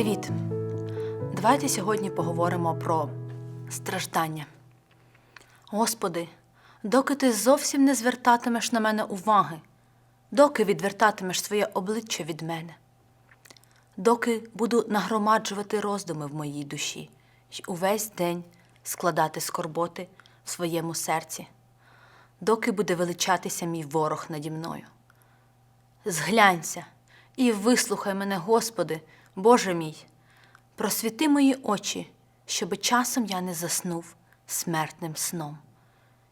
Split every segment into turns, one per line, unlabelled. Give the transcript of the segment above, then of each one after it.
Привіт! Давайте сьогодні поговоримо про страждання. Господи, доки ти зовсім не звертатимеш на мене уваги, доки відвертатимеш своє обличчя від мене, доки буду нагромаджувати роздуми в моїй душі й увесь день складати скорботи в своєму серці, доки буде величатися мій ворог наді мною. Зглянься і вислухай мене, Господи, Боже мій, просвіти мої очі, щоби часом я не заснув смертним сном,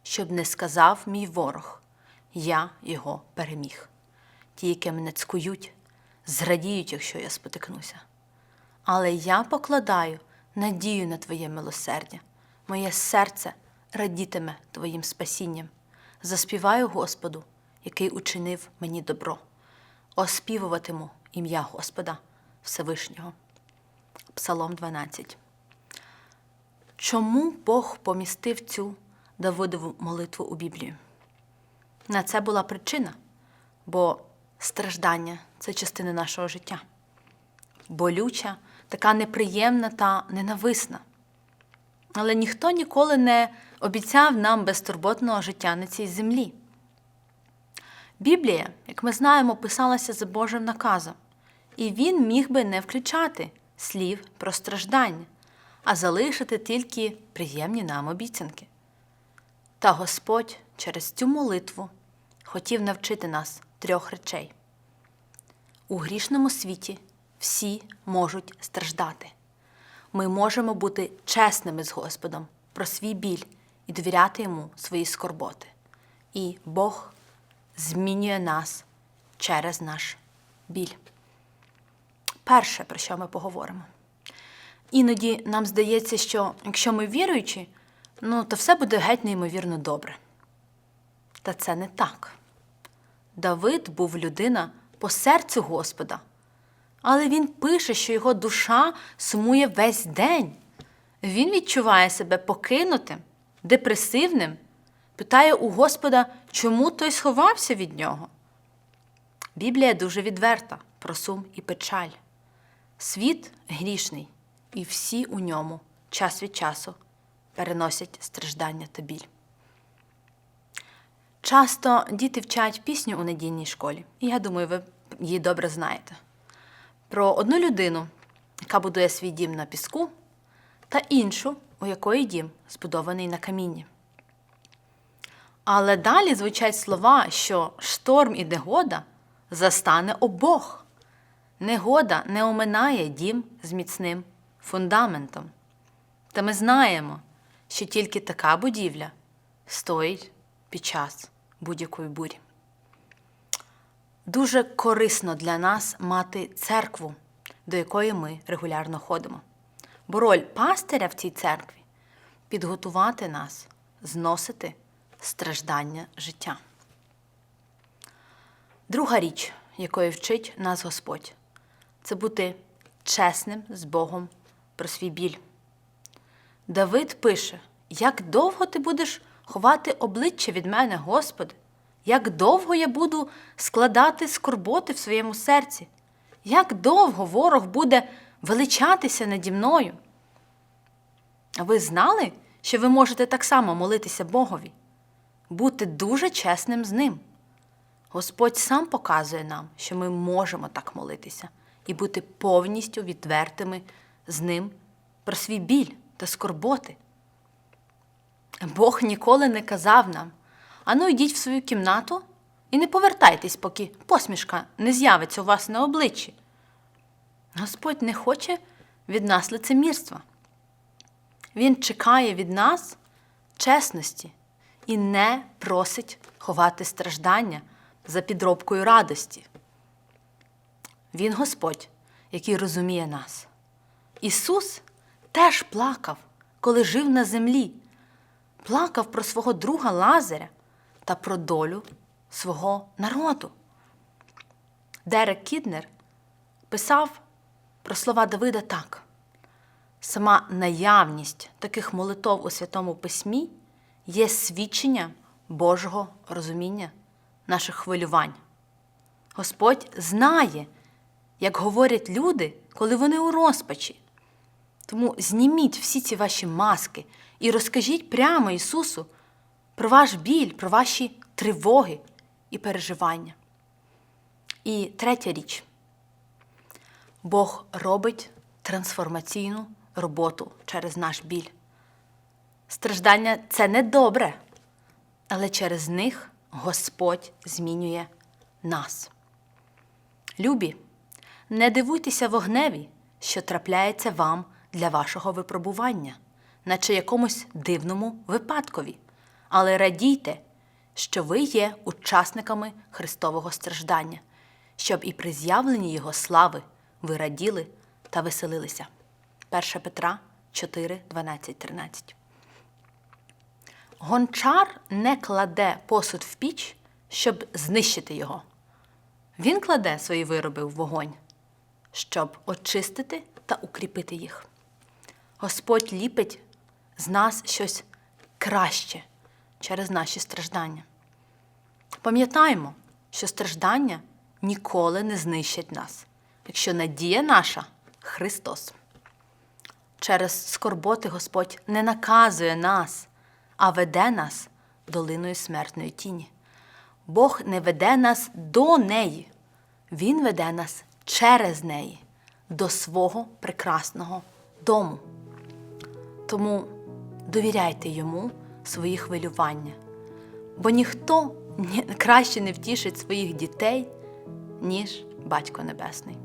щоб не сказав мій ворог, я його переміг. Ті, які мене цкують, зрадіють, якщо я спотикнуся. Але я покладаю надію на Твоє милосердя. Моє серце радітиме Твоїм спасінням. Заспіваю Господу, який учинив мені добро. Оспівуватиму ім'я Господа Всевишнього. Псалом 12. Чому Бог помістив цю Давидову молитву у Біблію? На це була причина, бо страждання це частина нашого життя. Болюча, така неприємна та ненависна. Але ніхто ніколи не обіцяв нам безтурботного життя на цій землі. Біблія, як ми знаємо, писалася за Божим наказом, і він міг би не включати слів про страждання, а залишити тільки приємні нам обіцянки. Та Господь через цю молитву хотів навчити нас трьох речей. У грішному світі всі можуть страждати. Ми можемо бути чесними з Господом про свій біль і довіряти йому свої скорботи. І Бог змінює нас через наш біль. Перше, про що ми поговоримо. Іноді нам здається, що якщо ми віруючі, ну, то все буде геть неймовірно добре. Та це не так. Давид був людина по серцю Господа, але він пише, що його душа сумує весь день. Він відчуває себе покинутим, депресивним, питає у Господа, чому той сховався від нього. Біблія дуже відверта про сум і печаль. Світ грішний, і всі у ньому час від часу переносять страждання та біль. Часто діти вчать пісню у недільній школі, і я думаю, ви її добре знаєте. Про одну людину, яка будує свій дім на піску, та іншу, у якої дім збудований на камінні. Але далі звучать слова, що шторм і негода застане обох. Негода не оминає дім з міцним фундаментом. Та ми знаємо, що тільки така будівля стоїть під час будь-якої бурі. Дуже корисно для нас мати церкву, до якої ми регулярно ходимо. Бо роль пастиря в цій церкві підготувати нас, зносити страждання життя. Друга річ, якої вчить нас Господь, це бути чесним з Богом про свій біль. Давид пише: Як довго ти будеш ховати обличчя від мене, Господи? Як довго я буду складати скорботи в своєму серці? Як довго ворог буде величатися наді мною? А ви знали, що ви можете так само молитися Богові, бути дуже чесним з ним? Господь сам показує нам, що ми можемо так молитися і бути повністю відвертими з ним про свій біль та скорботи. Бог ніколи не казав нам, ану йдіть в свою кімнату і не повертайтесь, поки посмішка не з'явиться у вас на обличчі. Господь не хоче від нас лицемірства. Він чекає від нас чесності і не просить ховати страждання за підробкою радості. Він Господь, який розуміє нас. Ісус теж плакав, коли жив на землі, плакав про свого друга Лазаря та про долю свого народу. Дерек Кіднер писав про слова Давида так: сама наявність таких молитов у Святому Письмі є свідченням Божого розуміння наших хвилювань. Господь знає, як говорять люди, коли вони у розпачі. Тому зніміть всі ці ваші маски і розкажіть прямо Ісусу про ваш біль, про ваші тривоги і переживання. І третя річ. Бог робить трансформаційну роботу через наш біль. Страждання це не добре, але через них Господь змінює нас. Любі, не дивуйтеся вогневі, що трапляється вам для вашого випробування, наче якомусь дивному випадкові, але радійте, що ви є учасниками Христового страждання, щоб і при з'явленні Його слави ви раділи та веселилися. 1 Петра 4, 12, 13. Гончар не кладе посуд в піч, щоб знищити його. Він кладе свої вироби в вогонь, щоб очистити та укріпити їх. Господь ліпить з нас щось краще через наші страждання. Пам'ятаємо, що страждання ніколи не знищать нас, якщо надія наша Христос. Через скорботи Господь не наказує нас, а веде нас долиною смертної тіні. Бог не веде нас до неї, Він веде нас через неї, до свого прекрасного дому. Тому довіряйте йому свої хвилювання, бо ніхто краще не втішить своїх дітей, ніж Батько Небесний.